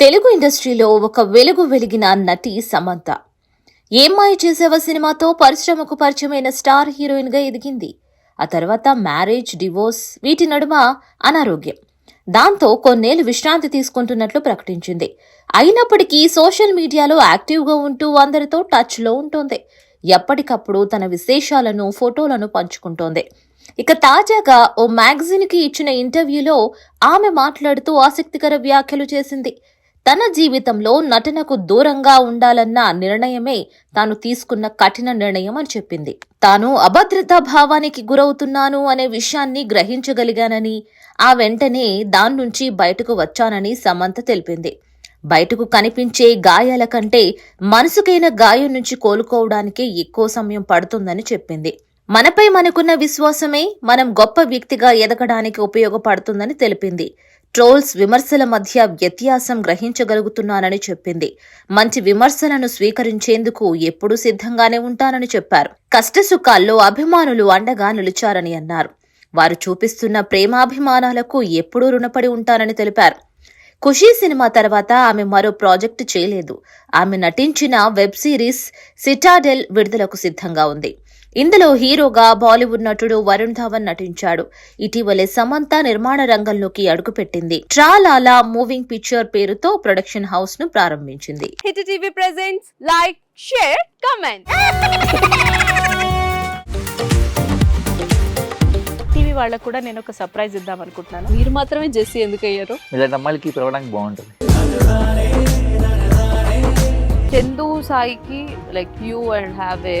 తెలుగు ఇండస్ట్రీలో ఒక వెలుగు వెలిగిన నటి సమంత. ఏమ్మాయి చేసేవ సినిమాతో పరిశ్రమకు పరిచయమైన స్టార్ హీరోయిన్గా ఎదిగింది. ఆ తర్వాత మ్యారేజ్ డివోర్స్ వీటి నడుమ అనారోగ్యం. దాంతో కొన్నేళ్ళు విశ్రాంతి తీసుకుంటున్నట్లు ప్రకటించింది. అయినప్పటికీ సోషల్ మీడియాలో యాక్టివ్గా ఉంటూ అందరితో టచ్లో ఉంటుంది. ఎప్పటికప్పుడు తన విశేషాలను ఫోటోలను పంచుకుంటోంది. ఇక తాజాగా ఓ మ్యాగజైన్కి ఇచ్చిన ఇంటర్వ్యూలో ఆమె మాట్లాడుతూ ఆసక్తికర వ్యాఖ్యలు చేసింది. తన జీవితంలో నటనకు దూరంగా ఉండాలన్న నిర్ణయమే తాను తీసుకున్న కఠిన నిర్ణయం అని చెప్పింది. తాను అభద్రతా భావానికి గురవుతున్నాను అనే విషయాన్ని గ్రహించగలిగానని ఆ వెంటనే దాని నుంచి బయటకు వచ్చానని సమంత తెలిపింది. బయటకు కనిపించే గాయాల కంటే మనసుకైన గాయం నుంచి కోలుకోవడానికే ఎక్కువ సమయం పడుతుందని చెప్పింది. మనపై మనకున్న విశ్వాసమే మనం గొప్ప వ్యక్తిగా ఎదగడానికి ఉపయోగపడుతుందని తెలిపింది. ట్రోల్స్ విమర్శల మధ్య వ్యత్యాసం గ్రహించగలుగుతున్నానని చెప్పింది. మంచి విమర్శలను స్వీకరించేందుకు ఎప్పుడూ సిద్ధంగానే ఉంటానని చెప్పారు. కష్టసుఖాల్లో అభిమానులు అండగా నిలిచారని అన్నారు. వారు చూపిస్తున్న ప్రేమాభిమానాలకు ఎప్పుడూ రుణపడి ఉంటానని తెలిపారు. ఖుషీ సినిమా తర్వాత ఆమె మరో ప్రాజెక్టు చేయలేదు. ఆమె నటించిన వెబ్ సిరీస్ సిటాడెల్ విడుదలకు సిద్ధంగా ఉంది. ఇందులో హీరోగా బాలీవుడ్ నటుడు వరుణ్ ధావన్ నటించాడు. ఇటీవలే సమంత నిర్మాణ రంగంలోకి అడుగుపెట్టింది. ట్రాలాలా మూవింగ్ పిక్చర్ పేరుతో ప్రొడక్షన్ హౌస్ను ప్రారంభించింది. Hit TV presents like share comment. TV వాళ్ళకు కూడా నేను ఒక సర్ప్రైజ్ ఇద్దాం అనుకుంటున్నాను. మీరు మాత్రమే జెస్సీ ఎందుకు అయ్యారు? ఇలాంటి అమ్మాయిలకి పిలవడానికి బాగుంటుంది. చందు సాయికి like you and have a